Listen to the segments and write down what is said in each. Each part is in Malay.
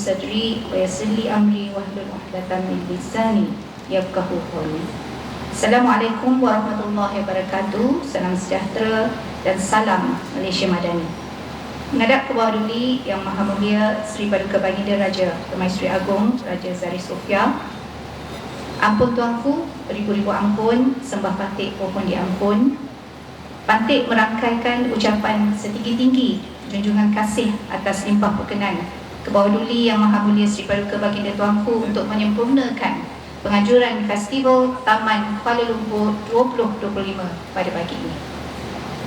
sadri wa yasirli amri wa hlul uhdatan min lisani yafqahu qawli. Assalamualaikum warahmatullahi wabarakatuh. Salam sejahtera dan salam Malaysia Madani. Mengadap ke bawah duli Yang Maha Mulia Seri Paduka Baginda Raja Permaisuri Agong Raja Zari Sofia. Ampun Tuanku, ribu-ribu ampun, sembah patik pohon diampun. Patik merangkaikan ucapan setinggi-tinggi junjungan kasih atas limpah perkenan ke bawah duli Yang Maha Mulia Sri Paduka Baginda Tuanku Untuk menyempurnakan penganjuran Festival Taman Kuala Lumpur 2025 pada pagi ini.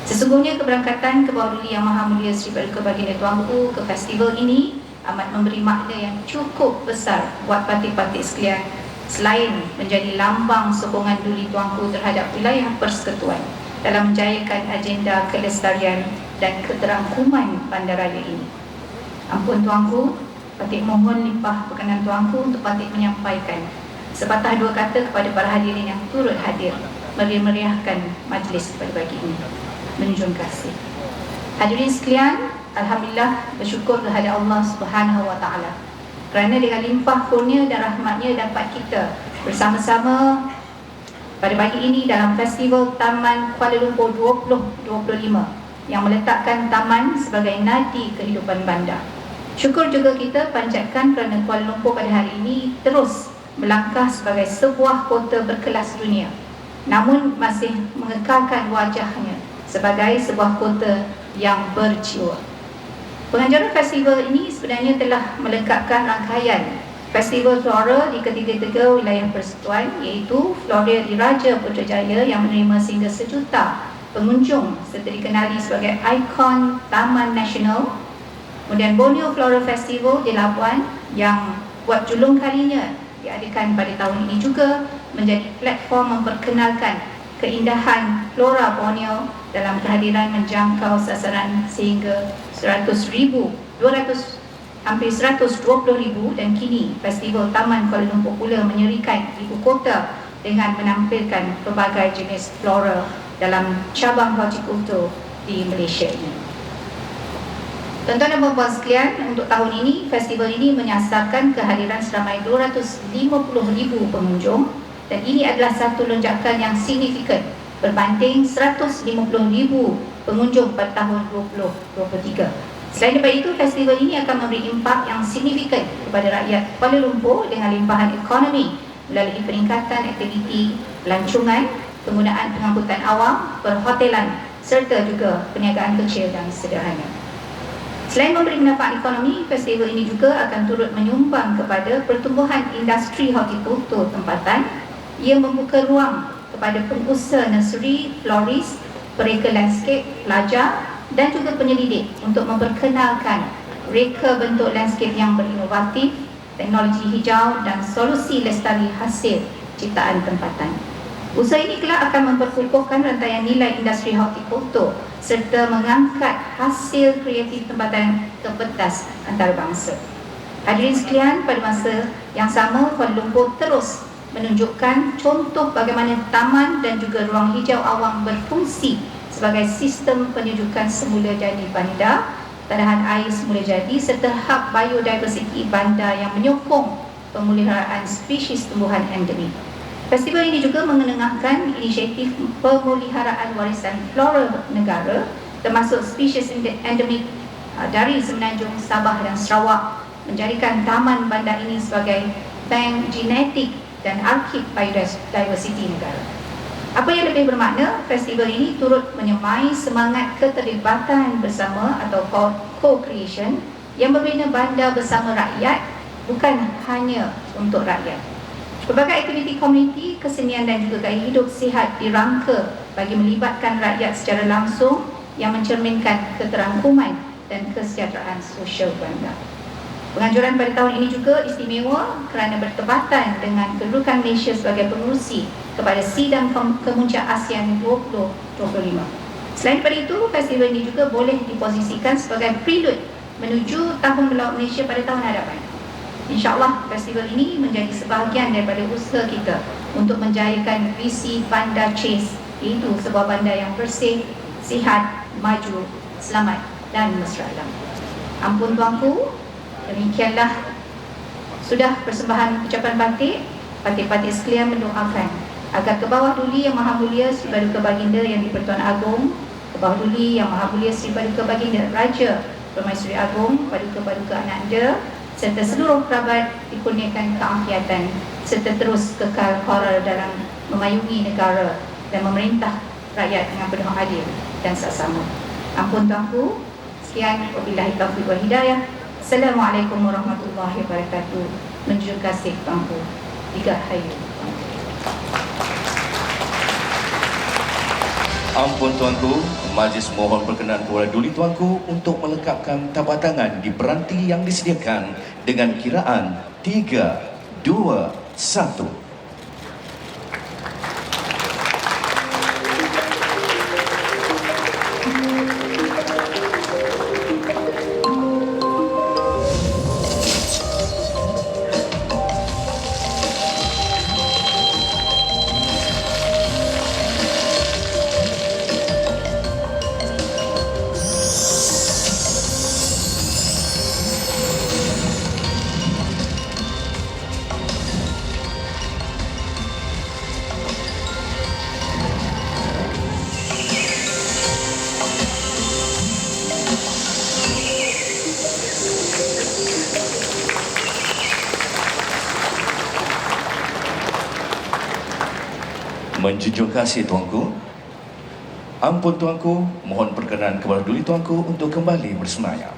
Sesungguhnya keberangkatan ke bawah duli Yang Maha Mulia Sri Paduka Baginda Tuanku ke festival ini amat memberi makna yang cukup besar buat parti-parti sekalian selain menjadi lambang sokongan duli Tuanku terhadap wilayah persekutuan dalam menjayakan agenda kelestarian dan keterangkuman bandaraya ini. Ampun Tuanku, Patik mohon limpah perkenan Tuanku untuk Patik menyampaikan. Sepatah dua kata kepada para hadirin yang turut hadir meriah-meriahkan majlis pada pagi ini. Menunjukkan kasih. Hadirin sekalian Alhamdulillah bersyukur kepada Allah Subhanahu Wa Taala. Kerana dengan limpah kurnia dan rahmatnya dapat kita bersama-sama pada pagi ini dalam Festival Taman Kuala Lumpur 2025 yang meletakkan taman sebagai nadi kehidupan bandar. Syukur juga kita panjatkan kerana Kuala Lumpur pada hari ini terus melangkah sebagai sebuah kota berkelas dunia namun masih mengekalkan wajahnya sebagai sebuah kota yang berjiwa. Penganjuran festival ini sebenarnya telah melengkapkan rangkaian Festival Flora di ketiga-tiga wilayah persekutuan iaitu Flora di Raja Putrajaya yang menerima sehingga sejuta pengunjung serta dikenali sebagai ikon Taman Nasional kemudian Borneo Flora Festival di Labuan yang buat julung kalinya diadakan pada tahun ini juga menjadi platform memperkenalkan keindahan flora Borneo dalam kehadiran menjangkau sasaran sehingga 100 ribu 200 hampir 120 ribu dan kini Festival Taman Kuala Lumpur pula menyerikan ibu kota dengan menampilkan pelbagai jenis flora dalam cabang hortikultur di Malaysia ini. Tuan-tuan dan puan sekalian, untuk tahun ini, festival ini menyasarkan kehadiran seramai 250,000 pengunjung dan ini adalah satu lonjakan yang signifikan berbanding 150,000 pengunjung pada tahun 2023. Selain daripada itu, festival ini akan memberi impak yang signifikan kepada rakyat Kuala Lumpur dengan limpahan ekonomi melalui peningkatan aktiviti pelancongan, penggunaan pengangkutan awam, perhotelan serta juga perniagaan kecil dan sederhana. Selain memberi manfaat ekonomi, festival ini juga akan turut menyumbang kepada pertumbuhan industri hortikultur tempatan yang membuka ruang kepada pengusaha nursery, florist, pereka landscape, pelajar dan juga penyelidik untuk memperkenalkan reka bentuk landscape yang berinovatif, teknologi hijau dan solusi lestari hasil ciptaan tempatan. Usaha ini kelak akan memperkukuhkan rantaian nilai industri hortikultur serta mengangkat hasil kreatif tempatan ke pentas antarabangsa. Hadirin sekalian, pada masa yang sama Kuala Lumpur terus menunjukkan contoh bagaimana taman dan juga ruang hijau awam berfungsi sebagai sistem penyejukan semula jadi bandar, tanahan air semula jadi serta hak biodiversiti bandar yang menyokong pemeliharaan spesies tumbuhan endemik. Festival ini juga mengenengahkan inisiatif pemeliharaan warisan flora negara termasuk spesies endemik uh, dari Semenanjung, Sabah dan Sarawak menjadikan taman bandar ini sebagai bank genetik dan arsip biodiversiti negara. Apa yang lebih bermakna, festival ini turut menyemai semangat keterlibatan bersama atau co-creation yang membina bandar bersama rakyat bukan hanya untuk rakyat. Pelbagai aktiviti komuniti, kesenian dan juga gaya hidup sihat dirangka bagi melibatkan rakyat secara langsung yang mencerminkan keterangkuman dan kesejahteraan sosial bandar. Penganjuran pada tahun ini juga istimewa kerana bertepatan dengan kedudukan Malaysia sebagai pengurusi kepada sidang kemuncak ASEAN 2025. Selain daripada itu, festival ini juga boleh diposisikan sebagai prelude menuju Tahun Melaut Malaysia pada tahun hadapan. InsyaAllah festival ini menjadi sebahagian daripada usaha kita untuk menjayakan visi Bandar Chase iaitu sebuah bandar yang bersih, sihat, maju, selamat dan mesra alam. Ampun tuanku, Demikianlah sudah persembahan ucapan batik. Batik-batik sekalian mendoakan agar ke bawah duli yang maha mulia Sri Paduka Baginda yang di-Pertuan Agong, ke bawah duli yang maha mulia Sri Paduka Baginda Raja Permaisuri Agong, Paduka-Paduka Ananda serta seluruh kerabat dikurniakan keafiatan serta terus kekal koral dalam memayungi negara dan memerintah rakyat dengan penuh adil dan saksama. Ampun tuanku, sekian wabillahi taufiq wal hidayah. Assalamualaikum warahmatullahi wabarakatuh. Menjunjung kasih tuanku. Tiga hayu. Ampun tuanku, majlis mohon perkenan kepada duli tuanku untuk melekapkan tapak tangan di peranti yang disediakan dengan kiraan 3, 2, 1. Menjunjung kasih tuanku. Ampun tuanku, mohon perkenan kepada duli tuanku untuk kembali bersemayam.